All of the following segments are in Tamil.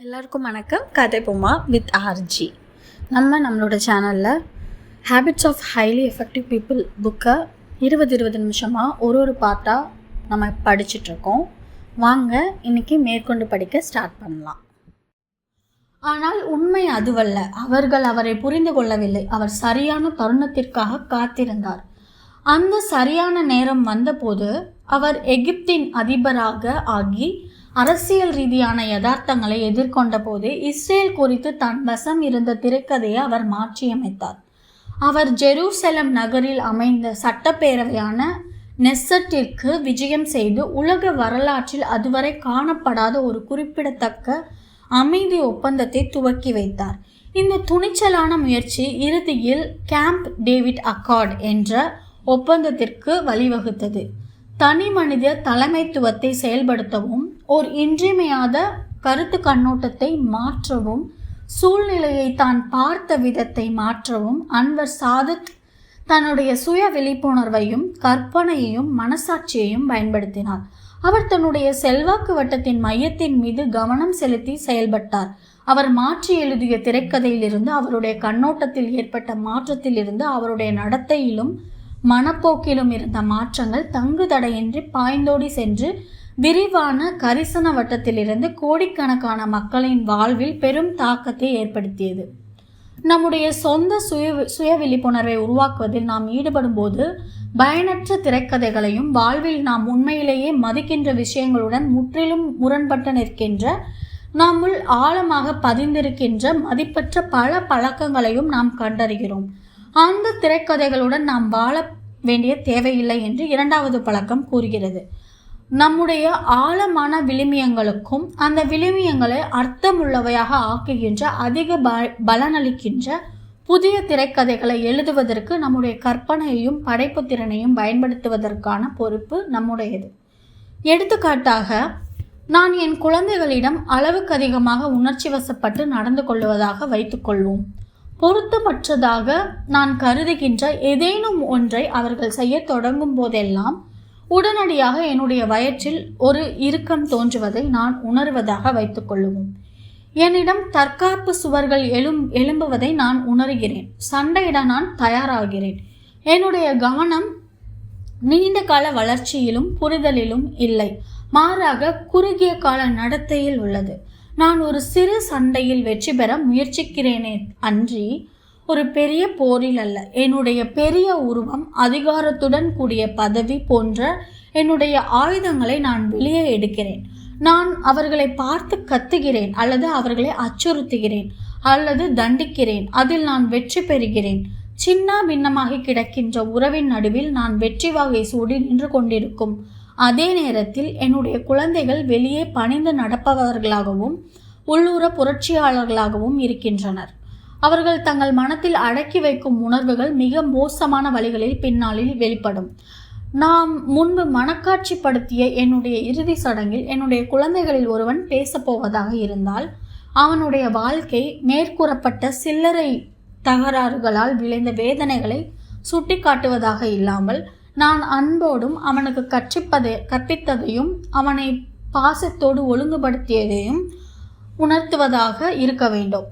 எல்லாருக்கும் வணக்கம். கதை பொம்மா வித் ஆர்ஜி நம்ம நம்மளோட சேனலில் habits of highly effective people புக்கை இருபது இருபது நிமிஷமாக ஒரு ஒரு பாட்டாக நம்ம படிச்சிட்ருக்கோம் வாங்க இன்னைக்கு மேற்கொண்டு படிக்க ஸ்டார்ட் பண்ணலாம். ஆனால் உண்மை அதுவல்ல. அவர்கள் அவரை புரிந்து கொள்ளவில்லை. அவர் சரியான தருணத்திற்காக காத்திருந்தார். அந்த சரியான நேரம் வந்தபோது அவர் எகிப்தின் அதிபராக ஆகி அரசியல் ரீதியான யதார்த்தங்களை எதிர்கொண்ட போது இஸ்ரேல் குறித்து தன் வசம் இருந்த திரைக்கதையை அவர் மாற்றியமைத்தார். அவர் ஜெருசலம் நகரில் அமைந்த சட்டப்பேரவையான நெஸ்ஸட்டிற்கு விஜயம் செய்து உலக வரலாற்றில் அதுவரை காணப்படாத ஒரு குறிப்பிடத்தக்க அமைதி ஒப்பந்தத்தை துவக்கி வைத்தார். இந்த துணிச்சலான முயற்சி இறுதியில் கேம்ப் டேவிட் அக்கார்ட் என்ற ஒப்பந்தத்திற்கு வழிவகுத்தது. தனி மனித தலைமைத்துவத்தை செயல்படுத்தவும் ஓர் இன்றியமையாத கருத்து கண்ணோட்டத்தை மாற்றவும் சூழ்நிலையை தான் பார்த்த விதத்தை மாற்றவும் அன்வர் சாதத் தன்னுடைய சுய விழிப்புணர்வையும் கற்பனையையும் மனசாட்சியையும் பயன்படுத்தினார். அவர் தன்னுடைய செல்வாக்கு வட்டத்தின் மையத்தின் மீது கவனம் செலுத்தி செயல்பட்டார். அவர் மாற்றி எழுதிய திரைக்கதையிலிருந்து அவருடைய கண்ணோட்டத்தில் ஏற்பட்ட மாற்றத்திலிருந்து அவருடைய நடத்தையிலும் மனப்போக்கிலும் இருந்த மாற்றங்கள் தங்கு தடையின்றி பாய்ந்தோடி சென்று விரிவான கரிசன வட்டத்திலிருந்து கோடிக்கணக்கான மக்களின் வாழ்வில் பெரும் தாக்கத்தை ஏற்படுத்தியது. நம்முடைய சொந்த சுய சுய விழிப்புணர்வை உருவாக்குவதில் நாம் ஈடுபடும் போது பயனற்ற திரைக்கதைகளையும் வாழ்வில் நாம் உண்மையிலேயே மதிக்கின்ற விஷயங்களுடன் முற்றிலும் முரண்பட்டு நிற்கின்ற நம்முள் ஆழமாக பதிந்திருக்கின்ற மதிப்பற்ற பல பழக்கங்களையும் நாம் கண்டறிகிறோம். அந்த திரைக்கதைகளுடன் நாம் வாழ வேண்டிய தேவையில்லை என்று இரண்டாவது பழக்கம் கூறுகிறது. நம்முடைய ஆழமான விளிமியங்களுக்கும் அந்த விளிமியங்களை அர்த்தமுள்ளவையாக ஆக்குகின்ற அதிக ப பலனளிக்கின்ற புதிய திரைக்கதைகளை எழுதுவதற்கு நம்முடைய கற்பனையையும் படைப்பு திறனையும் பயன்படுத்துவதற்கான பொறுப்பு நம்முடையது. எடுத்துக்காட்டாக நான் என் குழந்தைகளிடம் அளவுக்கு அதிகமாக உணர்ச்சி வசப்பட்டு நடந்து கொள்வதாக வைத்துக்கொள்வோம் பொருத்தமற்றதாக நான் கருதுகின்ற ஏதேனும் ஒன்றை அவர்கள் செய்ய தொடங்கும் போதெல்லாம் உடனடியாக என்னுடைய வயிற்றில் ஒரு இறுக்கம் தோன்றுவதை நான் உணர்வதாக வைத்துக்கொள்ளுவோம் என்னிடம் தற்காப்பு சுவர்கள் எழும் எழும்புவதை நான் உணர்கிறேன். சண்டையிட நான் தயாராகிறேன். என்னுடைய கவனம் நீண்ட கால வளர்ச்சியிலும் புரிதலிலும் இல்லை. மாறாக குறுகிய கால நடத்தையில் உள்ளது. நான் ஒரு சிறு சண்டையில் வெற்றி பெற முயற்சிக்கிறேனே அன்றி ஒரு பெரிய போரில் அல்ல. என்னுடைய பெரிய உருவம் அதிகாரத்துடன் கூடிய பதவி போன்ற என்னுடைய ஆயுதங்களை நான் வெளியே எடுக்கிறேன். நான் அவர்களை பார்த்து கத்துகிறேன் அல்லது அவர்களை அச்சுறுத்துகிறேன் அல்லது தண்டிக்கிறேன் அதில் நான் வெற்றி பெறுகிறேன். சின்ன பின்னமாக கிடக்கின்ற உறவின் நடுவில் நான் வெற்றி வகை சூடி நின்று கொண்டிருக்கும். அதே நேரத்தில் என்னுடைய குழந்தைகள் வெளியே பணிந்து நடப்பவர்களாகவும் உள்ளூர புரட்சியாளர்களாகவும் இருக்கின்றனர். அவர்கள் தங்கள் மனத்தில் அடக்கி வைக்கும் உணர்வுகள் மிக மோசமான வழிகளில் பின்னாளில் வெளிப்படும். நாம் முன்பு மனக்காட்சிப்படுத்திய என்னுடைய இறுதி சடங்கில் என்னுடைய குழந்தைகளில் ஒருவன் பேசப்போவதாக இருந்தால் அவனுடைய வாழ்க்கை மேற்கூறப்பட்ட சில்லறை தகராறுகளால் விளைந்த வேதனைகளை சுட்டிக்காட்டுவதாக இல்லாமல் நான் அன்போடும் அவனுக்கு கற்பிப்பதை கற்பித்ததையும் அவனை பாசத்தோடு ஒழுங்குபடுத்தியதையும் உணர்த்துவதாக இருக்க வேண்டும்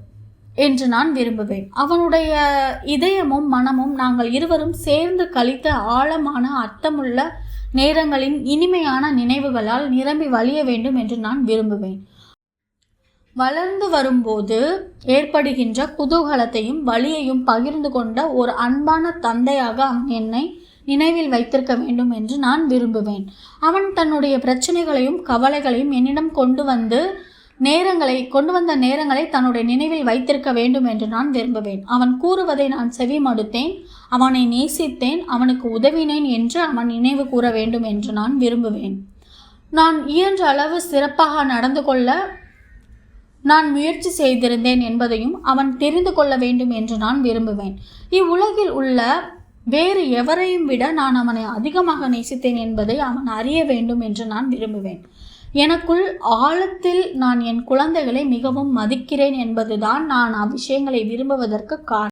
என்று நான் விரும்புவேன். அவனுடைய இதயமும் மனமும் நாங்கள் இருவரும் சேர்ந்து கழித்த ஆழமான அர்த்தமுள்ள நேரங்களின் இனிமையான நினைவுகளால் நிரம்பி வழிய வேண்டும் என்று நான் விரும்புவேன். வளர்ந்து வரும்போது ஏற்படுகின்ற குதூகலத்தையும் வழியையும் பகிர்ந்து கொண்ட ஒரு அன்பான தந்தையாக அவன் என்னை நினைவில் வைத்திருக்க வேண்டும் என்று நான் விரும்புவேன். அவன் தன்னுடைய பிரச்சனைகளையும் கவலைகளையும் என்னிடம் கொண்டு வந்து நேரங்களை கொண்டு வந்த நேரங்களை தன்னுடைய நினைவில் வைத்திருக்க வேண்டும் என்று நான் விரும்புவேன். அவன் கூறுவதை நான் செவி மடுத்தேன் அவனை நேசித்தேன் அவனுக்கு உதவினேன் என்று அவன் நினைவு கூற வேண்டும் என்று நான் விரும்புவேன். நான் இயன்ற அளவு சிறப்பாக நடந்து கொள்ள நான் முயற்சி செய்திருந்தேன் என்பதையும் அவன் தெரிந்து கொள்ள வேண்டும் என்று நான் விரும்புவேன். இவ்வுலகில் உள்ள வேறு எவரையும் விட நான் அவனை அதிகமாக நேசித்தேன் என்பதை அவன் அறிய வேண்டும் என்று நான் விரும்புவேன். எனக்குள் ஆழத்தில் நான் என் குழந்தைகளை மிகவும் மதிக்கிறேன் என்பதுதான் நான் அவ்விஷயங்களை விரும்புவதற்கு காரணம்.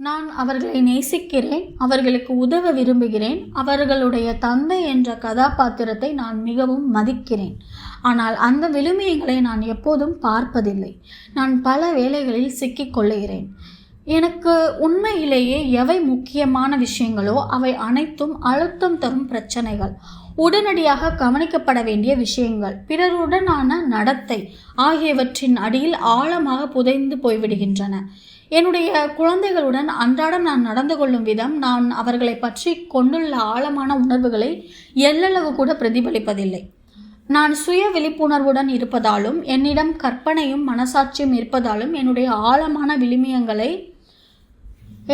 நான் அவர்களை நேசிக்கிறேன் அவர்களுக்கு உதவ விரும்புகிறேன் அவர்களுடைய தந்தை என்ற கதாபாத்திரத்தை நான் மிகவும் மதிக்கிறேன். ஆனால் அந்த விழுமியங்களை நான் எப்போதும் பார்ப்பதில்லை. நான் பல வேலைகளில் சிக்கிக்கொள்ளுகிறேன் எனக்கு உண்மையிலேயே எவை முக்கியமான விஷயங்களோ அவை அனைத்தும் அழுத்தம் தரும் பிரச்சனைகள். உடனடியாக கவனிக்கப்பட வேண்டிய விஷயங்கள். பிறருடனான நடத்தை ஆகியவற்றின் அடியில் ஆழமாக புதைந்து போய்விடுகின்றன. என்னுடைய குழந்தைகளுடன் அன்றாடம் நான் நடந்து கொள்ளும் விதம் நான் அவர்களை பற்றி கொண்டுள்ள ஆழமான உணர்வுகளை எல்லளவு கூட பிரதிபலிப்பதில்லை. நான் சுய விழிப்புணர்வுடன் இருப்பதாலும் என்னிடம் கற்பனையும் மனசாட்சியும் இருப்பதாலும் என்னுடைய ஆழமான விழுமியங்களை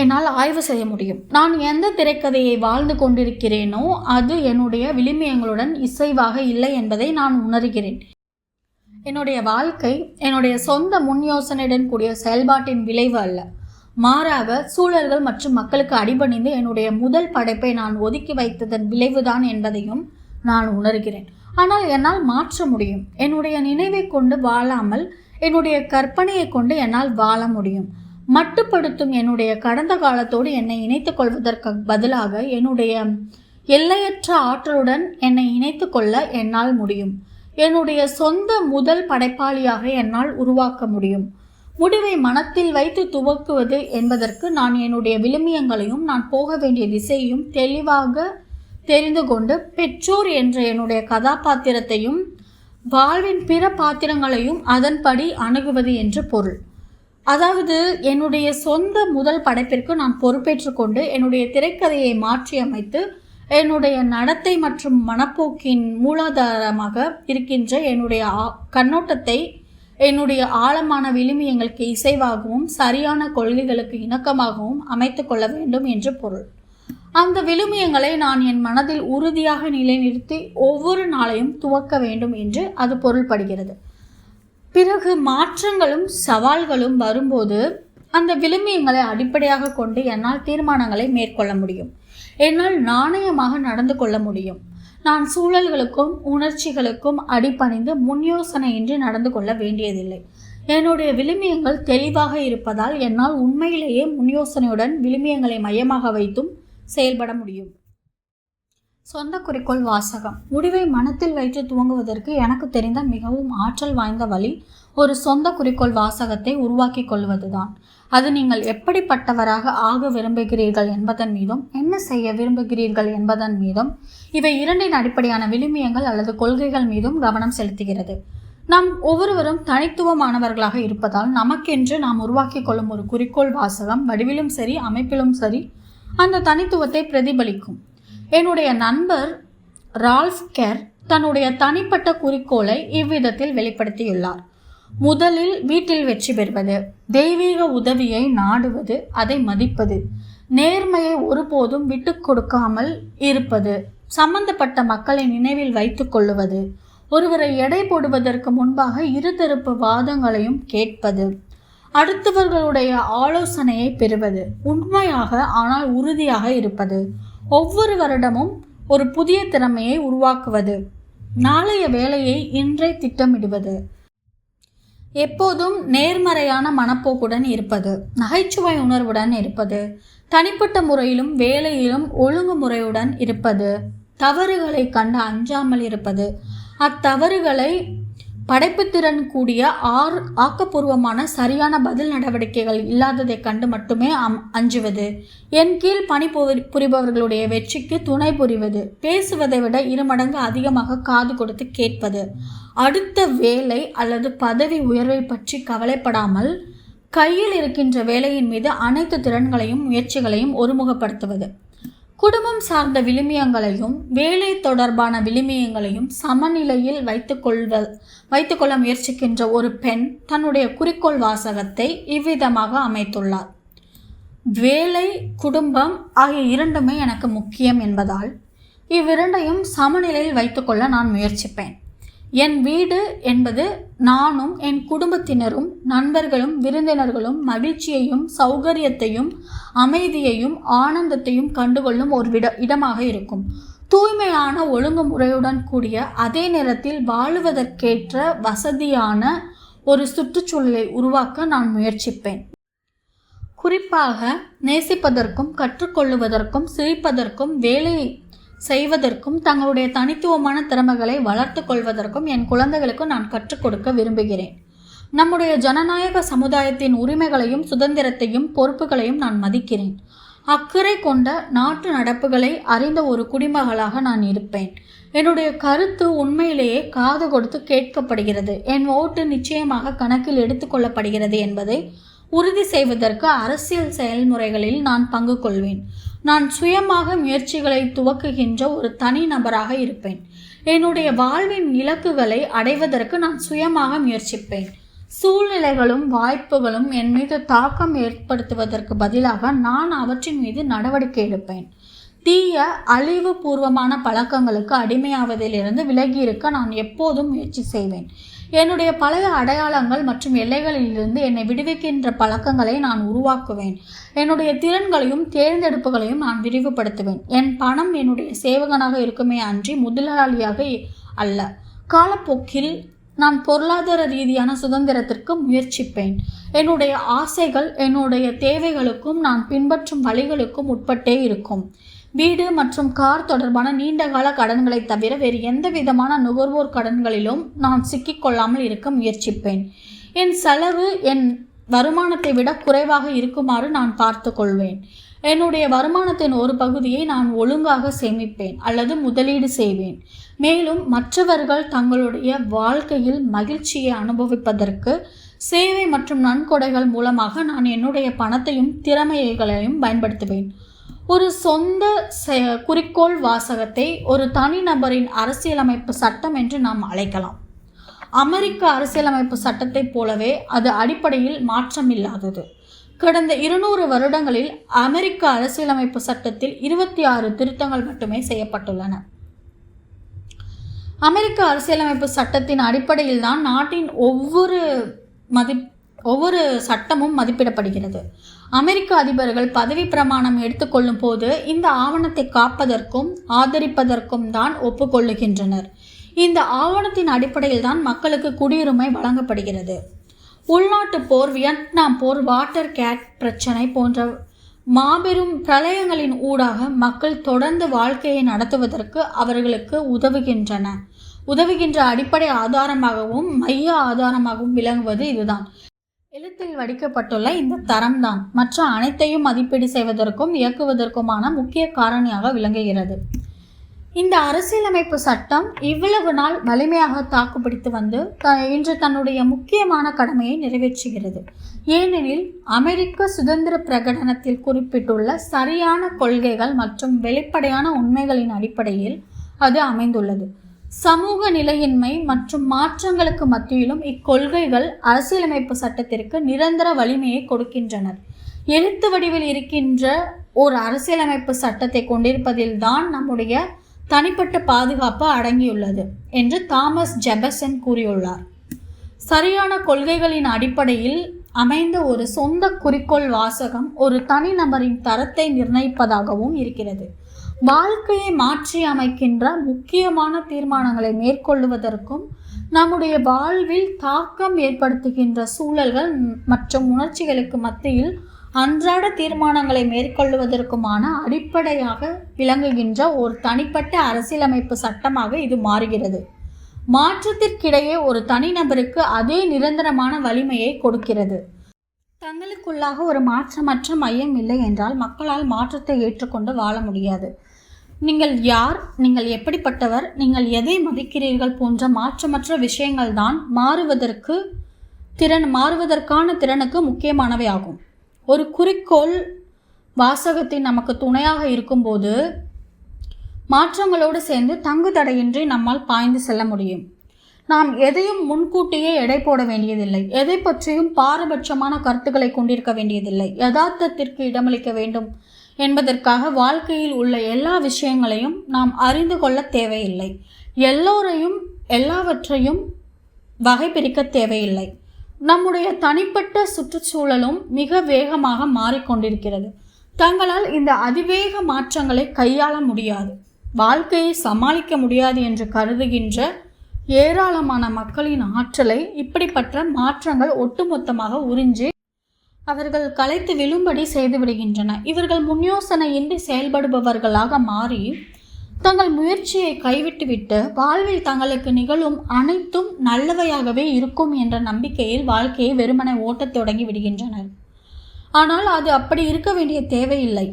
என்னால் ஆய்வு செய்ய முடியும். நான் எந்த திரைக்கதையை வாழ்ந்து கொண்டிருக்கிறேனோ அது என்னுடைய விளிமியங்களுடன் இசைவாக இல்லை என்பதை நான் உணர்கிறேன். என்னுடைய வாழ்க்கை என்னுடைய சொந்த முன் யோசனையுடன் கூடிய செயல்பாட்டின் விளைவு அல்ல. மாறாக சூழல்கள் மற்றும் மக்களுக்கு அடிபணிந்து என்னுடைய முதல் படைப்பை நான் ஒதுக்கி வைத்ததன் விளைவுதான் என்பதையும் நான் உணர்கிறேன். ஆனால் என்னால் மாற்ற முடியும். என்னுடைய நினைவை கொண்டு வாழாமல் என்னுடைய கற்பனையை கொண்டு என்னால் வாழ முடியும். மட்டுப்படுத்தும் என்னுடைய கடந்த காலத்தோடு என்னை இணைத்துக் கொள்வதற்கு பதிலாக என்னுடைய எல்லையற்ற ஆற்றலுடன் என்னை இணைத்து கொள்ள என்னால் முடியும். என்னுடைய சொந்த முதல் படைப்பாளியாக என்னால் உருவாக்க முடியும். முடிவை மனத்தில் வைத்து துவக்குவது என்பதற்கு நான் என்னுடைய விழுமியங்களையும் நான் போக வேண்டிய திசையையும் தெளிவாக தெரிந்து கொண்டு பெற்றோர் என்ற என்னுடைய கதாபாத்திரத்தையும் வாழ்வின் பிற பாத்திரங்களையும் அதன்படி அணுகுவது என்று பொருள். அதாவது என்னுடைய சொந்த முதல் படைப்பிற்கு நான் பொறுப்பேற்றுக்கொண்டு என்னுடைய திரைக்கதையை மாற்றி அமைத்து என்னுடைய நடத்தை மற்றும் மனப்போக்கின் மூலாதாரமாக இருக்கின்ற என்னுடைய கண்ணோட்டத்தை என்னுடைய ஆழமான விழுமியங்களுக்கு இசைவாகவும் சரியான கொள்கைகளுக்கு இணக்கமாகவும் அமைத்து கொள்ள வேண்டும் என்று பொருள். அந்த விழுமியங்களை நான் என் மனதில் உறுதியாக நிலைநிறுத்தி ஒவ்வொரு நாளையும் துவக்க வேண்டும் என்று அது பொருள்படுகிறது. பிறகு மாற்றங்களும் சவால்களும் வரும்போது அந்த விழுமியங்களை அடிப்படையாக கொண்டு என்னால் தீர்மானங்களை மேற்கொள்ள முடியும். என்னால் நாணயமாக நடந்து கொள்ள முடியும். நான் சூழல்களுக்கும் உணர்ச்சிகளுக்கும் அடிப்பணிந்து முன்யோசனையின்றி நடந்து கொள்ள வேண்டியதில்லை. என்னுடைய விழுமியங்கள் தெளிவாக இருப்பதால் என்னால் உண்மையிலேயே முன்யோசனையுடன் விழுமியங்களை மையமாக வைத்தும் செயல்பட முடியும். சொந்த குறிக்கோள் வாசகம். முடிவை மனத்தில் வைத்து துவங்குவதற்கு எனக்கு தெரிந்த மிகவும் ஆற்றல் வாய்ந்த வழி ஒரு சொந்த குறிக்கோள் வாசகத்தை உருவாக்கி கொள்வதுதான். அது நீங்கள் எப்படிப்பட்டவராக ஆக விரும்புகிறீர்கள் என்பதன் மீதும் என்ன செய்ய விரும்புகிறீர்கள் என்பதன் மீதும் இவை இரண்டின் அடிப்படையான விழுமியங்கள் அல்லது கொள்கைகள் மீதும் கவனம் செலுத்துகிறது. நாம் ஒவ்வொருவரும் தனித்துவமானவர்களாக இருப்பதால் நமக்கென்று நாம் உருவாக்கி கொள்ளும் ஒரு குறிக்கோள் வாசகம் வடிவிலும் சரி அமைப்பிலும் சரி அந்த தனித்துவத்தை பிரதிபலிக்கும். என்னுடைய நண்பர் ரால்ஸ்கெர் தன்னுடைய தனிப்பட்ட குறிக்கோளை இவ்விதத்தில் வெளிப்படுத்தியுள்ளார். முதலில் வீட்டில் வெற்றி பெறுவது தெய்வீக உதவியை நாடுவது அதை மதிப்பது நேர்மையை ஒருபோதும் விட்டு கொடுக்காமல் இருப்பது சம்பந்தப்பட்ட மக்களை நினைவில் வைத்து கொள்ளுவது ஒருவரை எடை போடுவதற்கு முன்பாக இருதரப்பு வாதங்களையும் கேட்பது அடுத்தவர்களுடைய ஆலோசனையை பெறுவது உண்மையாக ஆனால் உறுதியாக இருப்பது ஒவ்வொரு வருடமும் ஒரு புதிய திறமையை உருவாக்குவது. நாளைய வேலையை இன்றே திட்டமிடுவது. எப்போதும் நேர்மறையான மனப்போக்குடன் இருப்பது நகைச்சுவை உணர்வுடன் இருப்பது தனிப்பட்ட முறையிலும் வேலையிலும் ஒழுங்குமுறையுடன் இருப்பது தவறுகளை கண்டு அஞ்சாமல் இருப்பது அத்தவறுகளை படைப்புத்திறன் கூடிய ஆர் ஆக்கப்பூர்வமான சரியான பதில் நடவடிக்கைகள் இல்லாததை கண்டு மட்டுமே அம் அஞ்சுவது. என் கீழ் பணி புரிபவர்களுடைய வெற்றிக்கு துணை புரிவது. பேசுவதை விட இருமடங்கு அதிகமாக காது கொடுத்து கேட்பது. அடுத்த வேலை அல்லது பதவி உயர்வை பற்றி கவலைப்படாமல் கையில் இருக்கின்ற வேலையின் மீது அனைத்து திறன்களையும் முயற்சிகளையும் ஒருமுகப்படுத்துவது. குடும்பம் சார்ந்த விழுமியங்களையும் வேலை தொடர்பான விழுமியங்களையும் சமநிலையில் வைத்துக்கொள்வ வைத்துக்கொள்ள முயற்சிக்கின்ற ஒரு பெண் தன்னுடைய குறிக்கோள் வாசகத்தை இவ்விதமாக அமைத்துள்ளார். வேலை குடும்பம் ஆகிய இரண்டுமே எனக்கு முக்கியம் என்பதால் இவ்விரண்டையும் சமநிலையில் வைத்துக்கொள்ள நான் முயற்சிப்பேன். என் வீடு என்பது நானும் என் குடும்பத்தினரும் நண்பர்களும் விருந்தினர்களும் மகிழ்ச்சியையும் சௌகரியத்தையும் அமைதியையும் ஆனந்தத்தையும் கண்டுகொள்ளும் ஒரு விட இடமாக இருக்கும். தூய்மையான ஒழுங்குமுறையுடன் கூடிய அதே நேரத்தில் வாழுவதற்கேற்ற வசதியான ஒரு சுற்றுச்சூழலை உருவாக்க நான் முயற்சிப்பேன். குறிப்பாக நேசிப்பதற்கும் கற்றுக்கொள்ளுவதற்கும் சிரிப்பதற்கும் வேலை செய்வதற்கும் தங்களுடைய தனித்துவமான திறமைகளை வளர்த்து கொள்வதற்கும் என் குழந்தைகளுக்கு நான் கற்றுக் கொடுக்க விரும்புகிறேன். நம்முடைய ஜனநாயக சமுதாயத்தின் உரிமைகளையும் சுதந்திரத்தையும் பொறுப்புகளையும் நான் மதிக்கிறேன். அக்கறை கொண்ட நாட்டு நடப்புகளை அறிந்த ஒரு குடிமகளாக நான் இருப்பேன். என்னுடைய கருத்து உண்மையிலேயே காது கொடுத்து கேட்கப்படுகிறது. என் ஓட்டு நிச்சயமாக கணக்கில் எடுத்துக்கொள்ளப்படுகிறது என்பதை உறுதி செய்வதற்கு அரசியல் செயல்முறைகளில் நான் பங்கு கொள்வேன். நான் சுயமாக முயற்சிகளை துவக்குகின்ற ஒரு தனி நபராக இருப்பேன். என்னுடைய வாழ்வின் இலக்குகளை அடைவதற்கு நான் சுயமாக முயற்சிப்பேன். சூழ்நிலைகளும் வாய்ப்புகளும் என் மீது தாக்கம் ஏற்படுத்துவதற்கு பதிலாக நான் அவற்றின் மீது நடவடிக்கை எடுப்பேன். தீய அழிவுபூர்வமான பழக்கங்களுக்கு அடிமையாவதிலிருந்து விலகி இருக்க நான் எப்போதும் முயற்சி செய்வேன். என்னுடைய பழைய அடையாளங்கள் மற்றும் எல்லைகளிலிருந்து என்னை விடுவிக்கின்ற பழக்கங்களை நான் உருவாக்குவேன். என்னுடைய திறன்களையும் தேர்ந்தெடுப்புகளையும் நான் விரிவுபடுத்துவேன். என் பணம் என்னுடைய சேவகனாக இருக்குமே அன்றி முதலாளியாக அல்ல. காலப்போக்கில் நான் பொருளாதார ரீதியான சுதந்திரத்திற்கு முயற்சிப்பேன். என்னுடைய ஆசைகள் என்னுடைய தேவைகளுக்கும் நான் பின்பற்றும் வழிகளுக்கும் உட்பட்டே இருக்கும். வீடு மற்றும் கார் தொடர்பான நீண்டகால கடன்களை தவிர வேறு எந்த விதமான நுகர்வோர் கடன்களிலும் நான் சிக்கிக்கொள்ளாமல் இருக்க முயற்சிப்பேன். என் செலவு என் வருமானத்தை விட குறைவாக இருக்குமாறு நான் பார்த்து கொள்வேன். என்னுடைய வருமானத்தின் ஒரு பகுதியை நான் ஒழுங்காக சேமிப்பேன் அல்லது முதலீடு செய்வேன். மேலும் மற்றவர்கள் தங்களுடைய வாழ்க்கையில் மகிழ்ச்சியை அனுபவிப்பதற்கு சேவை மற்றும் நன்கொடைகள் மூலமாக நான் என்னுடைய பணத்தையும் திறமைகளையும் பயன்படுத்துவேன். ஒரு சொந்த செ- குறிக்கோள் வாசகத்தை ஒரு தனிநபரின் அரசியலமைப்பு சட்டம் என்று நாம் அழைக்கலாம். அமெரிக்க அரசியலமைப்பு சட்டத்தைப் போலவே அது அடிப்படையில் மாற்றமில்லாதது கடந்த இருநூறு வருடங்களில் அமெரிக்க அரசியலமைப்பு சட்டத்தில் இருபத்தி ஆறு திருத்தங்கள் மட்டுமே செய்யப்பட்டுள்ளன. அமெரிக்க அரசியலமைப்பு சட்டத்தின் அடிப்படையில் தான் நாட்டின் ஒவ்வொரு மதிப்பு ஒவ்வொரு சட்டமும் மதிப்பிடப்படுகிறது. அமெரிக்க அதிபர்கள் பதவி பிரமாணம் எடுத்துக்கொள்ளும் போது இந்த ஆவணத்தை காப்பதற்கும் ஆதரிப்பதற்கும் தான் ஒப்புக்கொள்ளுகின்றனர் இந்த ஆவணத்தின் அடிப்படையில் தான் மக்களுக்கு குடியுரிமை வழங்கப்படுகிறது. உள்நாட்டு போர் வியட்நாம் போர் வாட்டர் கேட் பிரச்சனை போன்ற மாபெரும் பிரளயங்களின் ஊடாக மக்கள் தொடர்ந்து வாழ்க்கையை நடத்துவதற்கு அவர்களுக்கு உதவுகின்றன. உதவுகின்ற அடிப்படை ஆதாரமாகவும் மைய ஆதாரமாகவும் விளங்குவது இதுதான். எழுத்தில் வடிக்கப்பட்டுள்ள இந்த தரம்தான். மற்ற அனைத்தையும் மதிப்பீடு செய்வதற்கும் இயக்குவதற்குமான முக்கிய காரணியாக விளங்குகிறது. இந்த அரசியலமைப்பு சட்டம் இவ்வளவு நாள் வலிமையாக தாக்குப்பிடித்து வந்து த இன்று தன்னுடைய முக்கியமான கடமையை நிறைவேற்றுகிறது. ஏனெனில் அமெரிக்க சுதந்திர பிரகடனத்தில் குறிப்பிட்டுள்ள சரியான கொள்கைகள் மற்றும் வெளிப்படையான உண்மைகளின் அடிப்படையில் அது அமைந்துள்ளது. சமூக நிலையின்மை மற்றும் மாற்றங்களுக்கு மத்தியிலும் இக்கொள்கைகள் அரசியலமைப்பு சட்டத்திற்கு நிரந்தர வலிமையை கொடுக்கின்றனர். எழுத்து வடிவில் இருக்கின்ற ஒரு அரசியலமைப்பு சட்டத்தை கொண்டிருப்பதில்தான் நம்முடைய தனிப்பட்ட பாதுகாப்பு அடங்கியுள்ளது என்று தாமஸ் ஜெபசன் கூறியுள்ளார். சரியான கொள்கைகளின் அடிப்படையில் அமைந்த ஒரு சொந்த குறிக்கோள் வாசகம் ஒரு தனிநபரின் தரத்தை நிர்ணயிப்பதாகவும் இருக்கிறது. வாழ்க்கையை மாற்றி அமைக்கின்ற முக்கியமான தீர்மானங்களை மேற்கொள்வதற்கும் நம்முடைய வாழ்வில் தாக்கம் ஏற்படுத்துகின்ற சூழல்கள் மற்றும் உணர்ச்சிகளுக்கு மத்தியில் அன்றாட தீர்மானங்களை மேற்கொள்வதற்குமான அடிப்படையாக விளங்குகின்ற ஒரு தனிப்பட்ட அரசியலமைப்பு சட்டமாக இது மாறுகிறது. மாற்றத்திற்கிடையே ஒரு தனிநபருக்கு அதே நிரந்தரமான வலிமையை கொடுக்கிறது. தங்களுக்குள்ளாக ஒரு மாற்றமற்ற மையம் இல்லை என்றால் மக்களால் மாற்றத்தை ஏற்றுக்கொண்டு வாழ முடியாது. நீங்கள் யார்? நீங்கள் எப்படிப்பட்டவர்? நீங்கள் எதை மதிக்கிறீர்கள் போன்ற மாற்றமற்ற விஷயங்கள் தான் மாறுவதற்கு திறன் மாறுவதற்கான திறனுக்கு முக்கியமானவை ஆகும். ஒரு குறிக்கோள் வாசகத்தின் நமக்கு துணையாக இருக்கும்போது மாற்றங்களோடு சேர்ந்து தங்கு தடையின்றி நம்மால் பாய்ந்து செல்ல முடியும். நாம் எதையும் முன்கூட்டியே எடை போட வேண்டியதில்லை. எதை பற்றியும் பாரபட்சமான கருத்துக்களை கொண்டிருக்க வேண்டியதில்லை. யதார்த்தத்திற்கு இடமளிக்க வேண்டும். என்பதற்காக வாழ்க்கையில் உள்ள எல்லா விஷயங்களையும் நாம் அறிந்து கொள்ள தேவையில்லை. எல்லோரையும் எல்லாவற்றையும் வகை பிரிக்க தேவையில்லை. நம்முடைய தனிப்பட்ட சுற்றுச்சூழலும் மிக வேகமாக மாறிக்கொண்டிருக்கிறது. தங்களால் இந்த அதிவேக மாற்றங்களை கையாள முடியாது. வாழ்க்கையை சமாளிக்க முடியாது என்று கருதுகின்ற ஏராளமான மக்களின் ஆற்றலை இப்படிப்பட்ட மாற்றங்கள் ஒட்டுமொத்தமாக உறிஞ்சி அவர்கள் களைத்து விழும்படி செய்துவிடுகின்றன இவர்கள் முன்யோசனையின்றி செயல்படுபவர்களாக மாறி தங்கள் முயற்சியை கைவிட்டுவிட்டு வாழ்வில் தங்களுக்கு நிகழும் அனைத்தும் நல்லவையாகவே இருக்கும் என்ற நம்பிக்கையில் வாழ்க்கையை வெறுமனை ஓட்டத் தொடங்கி விடுகின்றனர். ஆனால் அது அப்படி இருக்க வேண்டிய தேவையில்லை.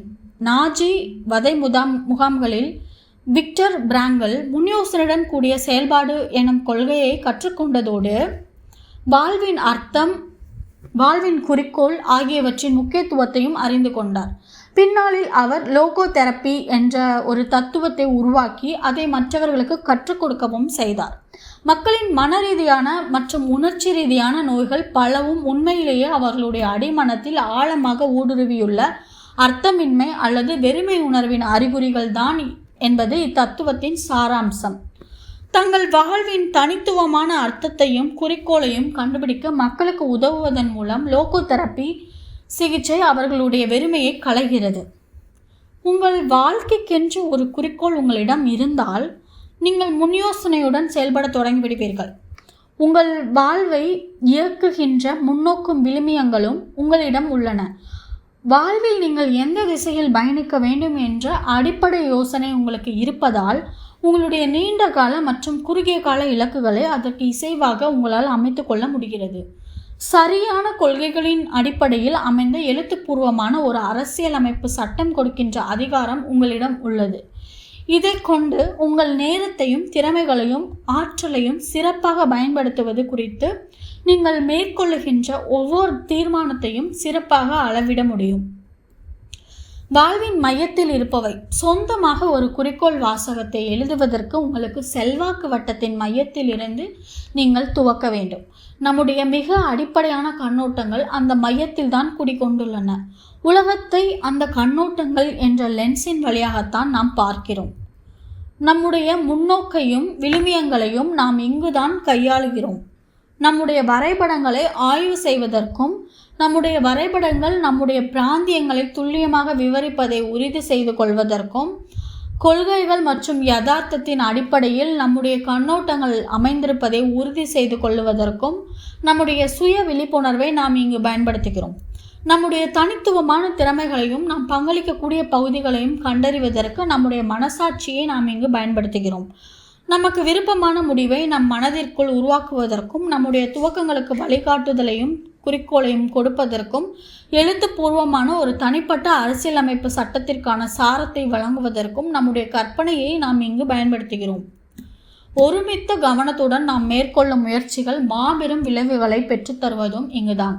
நாஜி வதை முதாம் முகாம்களில் விக்டர் பிராங்கல் முன்யோசனையுடன் கூடிய செயல்பாடு எனும் கொள்கையை கற்றுக்கொண்டதோடு வாழ்வின் அர்த்தம் வாழ்வின் குறிக்கோள் ஆகியவற்றின் முக்கியத்துவத்தையும் அறிந்து கொண்டார். பின்னாளில் அவர் லோகோ தெரப்பி என்ற ஒரு தத்துவத்தை உருவாக்கி அதை மற்றவர்களுக்கு கற்றுக் கொடுக்கவும் செய்தார். மக்களின் மன ரீதியான மற்றும் உணர்ச்சி ரீதியான நோய்கள் பலவும் உண்மையிலேயே அவர்களுடைய அடிமனத்தில் ஆழமாக ஊடுருவியுள்ள அர்த்தமின்மை அல்லது வெறுமை உணர்வின் அறிகுறிகள் தான் என்பது இத்தத்துவத்தின் சாராம்சம். தங்கள் வாழ்வின் தனித்துவமான அர்த்தத்தையும் குறிக்கோளையும் கண்டுபிடிக்க மக்களுக்கு உதவுவதன் மூலம் லோகோ தெரப்பி சிகிச்சை அவர்களுடைய வெறுமையை களைகிறது. உங்கள் வாழ்க்கைக்கென்று ஒரு குறிக்கோள் உங்களிடம் இருந்தால் நீங்கள் முன்யோசனையுடன் செயல்பட தொடங்கிவிடுவீர்கள். உங்கள் வாழ்வை இயக்குகின்ற முன்னோக்கும் விழுமியங்களும் உங்களிடம் உள்ளன. வாழ்வில் நீங்கள் எந்த திசையில் பயணிக்க வேண்டும் என்ற அடிப்படை யோசனை உங்களுக்கு இருப்பதால் உங்களுடைய நீண்ட கால மற்றும் குறுகிய கால இலக்குகளை அதற்கு இசைவாக உங்களால் அமைத்து கொள்ள முடிகிறது. சரியான கொள்கைகளின் அடிப்படையில் அமைந்த எழுத்துப்பூர்வமான ஒரு அரசியலமைப்பு சட்டம் கொடுக்கின்ற அதிகாரம் உங்களிடம் உள்ளது. இதை கொண்டு உங்கள் நேரத்தையும் திறமைகளையும் ஆற்றலையும் சிறப்பாக பயன்படுத்துவது குறித்து நீங்கள் மேற்கொள்ளுகின்ற ஒவ்வொரு தீர்மானத்தையும் சிறப்பாக அளவிட முடியும். வாழ்வின் மையத்தில் இருப்பவை. சொந்தமாக ஒரு குறிக்கோள் வாசகத்தை எழுதுவதற்கு உங்களுக்கு செல்வாக்கு வட்டத்தின் மையத்தில் இருந்து நீங்கள் துவக்க வேண்டும். நம்முடைய மிக அடிப்படையான கண்ணோட்டங்கள் அந்த மையத்தில் தான் குடிக்கொண்டுள்ளன உலகத்தை அந்த கண்ணோட்டங்கள் என்ற லென்ஸின் வழியாகத்தான் நாம் பார்க்கிறோம். நம்முடைய முன்னோக்கையும் விழுமியங்களையும் நாம் இங்குதான் கையாளுகிறோம். நம்முடைய வரைபடங்களை ஆய்வு செய்வதற்கும் நம்முடைய வரைபடங்கள் நம்முடைய பிராந்தியங்களை துல்லியமாக விவரிப்பதை உறுதி செய்து கொள்வதற்கும் கொள்கைகள் மற்றும் யதார்த்தத்தின் அடிப்படையில் நம்முடைய கண்ணோட்டங்கள் அமைந்திருப்பதை உறுதி செய்து கொள்வதற்கும் நம்முடைய சுய விழிப்புணர்வை நாம் இங்கு பயன்படுத்துகிறோம். நம்முடைய தனித்துவமான திறமைகளையும் நாம் பங்களிக்கக்கூடிய பகுதிகளையும் கண்டறிவதற்கு நம்முடைய மனசாட்சியை நாம் இங்கு பயன்படுத்துகிறோம். நமக்கு விருப்பமான முடிவை நம் மனதிற்குள் உருவாக்குவதற்கும் நம்முடைய துவக்கங்களுக்கு வழிகாட்டுதலையும் குறிக்கோளையும் கொடுப்பதற்கும் எழுத்துப்பூர்வமான ஒரு தனிப்பட்ட அரசியலமைப்பு சட்டத்திற்கான சாரத்தை வழங்குவதற்கும் நம்முடைய கற்பனையை நாம் இங்கு பயன்படுத்துகிறோம். ஒருமித்த கவனத்துடன் நாம் மேற்கொள்ளும் முயற்சிகள் மாபெரும் விளைவுகளை பெற்றுத்தருவதும் இங்குதான்.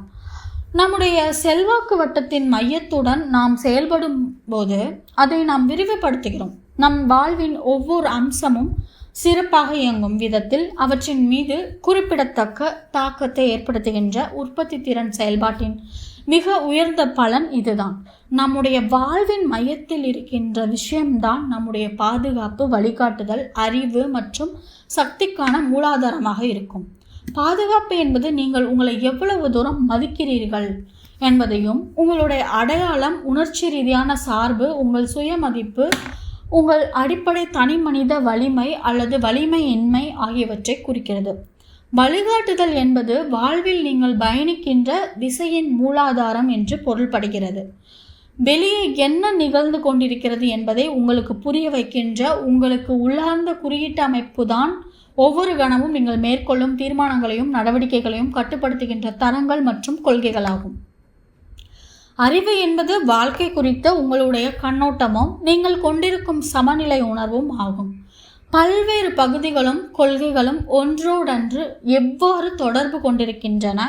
நம்முடைய செல்வாக்கு வட்டத்தின் மையத்துடன் நாம் செயல்படும் போது அதை நாம் விரிவுபடுத்துகிறோம். நம் வாழ்வின் ஒவ்வொரு அம்சமும் சிறப்பாக இயங்கும் விதத்தில் அவற்றின் மீது குறிப்பிடத்தக்க தாக்கத்தை ஏற்படுத்துகின்ற உற்பத்தி திறன் செயல்பாட்டின் மிக உயர்ந்த பலன் இதுதான். நம்முடைய வாழ்வின் மையத்தில் இருக்கின்ற விஷயம்தான் நம்முடைய பாதுகாப்பு வழிகாட்டுதல் அறிவு மற்றும் சக்திக்கான மூலாதாரமாக இருக்கும். பாதுகாப்பு என்பது நீங்கள் உங்களை எவ்வளவு தூரம் மதிக்கிறீர்கள் என்பதையும் உங்களுடைய அடையாளம் உணர்ச்சி ரீதியான சார்பு உங்கள் சுயமதிப்பு உங்கள் அடிப்படை தனி மனித வலிமை அல்லது வலிமையின்மை ஆகியவற்றை குறிக்கிறது. வழிகாட்டுதல் என்பது வாழ்வில் நீங்கள் பயணிக்கின்ற திசையின் மூலாதாரம் என்று பொருள்படுகிறது. வெளியே என்ன நிகழ்ந்து கொண்டிருக்கிறது என்பதை உங்களுக்கு புரிய வைக்கின்ற உங்களுக்கு உள்ளார்ந்த குறியீட்டு அமைப்பு தான் ஒவ்வொரு கணமும் நீங்கள் மேற்கொள்ளும் தீர்மானங்களையும் நடவடிக்கைகளையும் கட்டுப்படுத்துகின்ற தரங்கள் மற்றும் கொள்கைகளாகும். அறிவு என்பது வாழ்க்கை குறித்த உங்களுடைய கண்ணோட்டமும் நீங்கள் கொண்டிருக்கும் சமநிலை உணர்வும் ஆகும். பல்வேறு பகுதிகளும் கொள்கைகளும் ஒன்றோடன்று எவ்வாறு தொடர்பு கொண்டிருக்கின்றன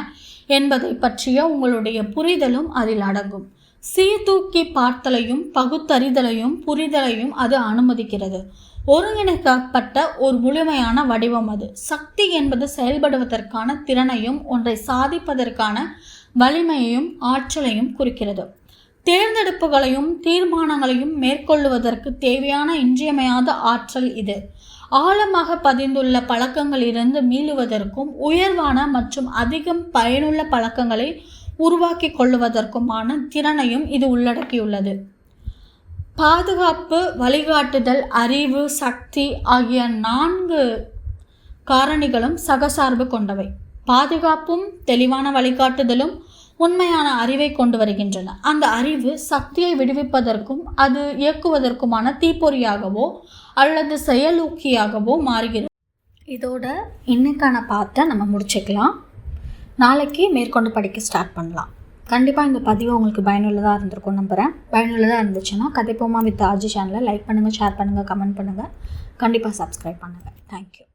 என்பதை பற்றிய உங்களுடைய புரிதலும் அதில் அடங்கும். சீர்தூக்கி பார்த்தலையும் பகுத்தறிதலையும் புரிதலையும் அது அனுமதிக்கிறது. ஒருங்கிணைக்கப்பட்ட ஒரு முழுமையான வடிவம் அது. சக்தி என்பது செயல்படுவதற்கான திறனையும் ஒன்றை சாதிப்பதற்கான வலிமையையும் ஆற்றலையும் குறிக்கிறது. தேர்ந்தெடுப்புகளையும் தீர்மானங்களையும் மேற்கொள்ளுவதற்கு தேவையான இன்றியமையாத ஆற்றல் இது. ஆழமாக பதிந்துள்ள பழக்கங்களிலிருந்து மீளுவதற்கும் உயர்வான மற்றும் அதிகம் பயனுள்ள பழக்கங்களை உருவாக்கி கொள்ளுவதற்குமான திறனையும் இது உள்ளடக்கியுள்ளது. பாதுகாப்பு வழிகாட்டுதல் அறிவு சக்தி ஆகிய நான்கு காரணிகளும் சகசார்பு கொண்டவை. பாதுகாப்பும் தெளிவான வழிகாட்டுதலும் உண்மையான அறிவை கொண்டு வருகின்றன. அந்த அறிவு சக்தியை விடுவிப்பதற்கும் அது இயக்குவதற்குமான தீப்பொறியாகவோ அல்லது செயலூக்கியாகவோ மாறுகிறது. இதோட இன்னைக்கான பாட்டை நம்ம முடிச்சுக்கலாம். நாளைக்கு மேற்கொண்டு படிக்க ஸ்டார்ட் பண்ணலாம். கண்டிப்பாக இந்த பதிவு உங்களுக்கு பயனுள்ளதாக இருந்திருக்கும் நம்புகிறேன் பயனுள்ளதாக இருந்துச்சுன்னா கதைப்போமா வித் ஆர்ஜி சேனலை லைக் பண்ணுங்கள் ஷேர் பண்ணுங்கள் கமெண்ட் பண்ணுங்கள் கண்டிப்பாக சப்ஸ்கிரைப் பண்ணுங்கள் தேங்க்யூ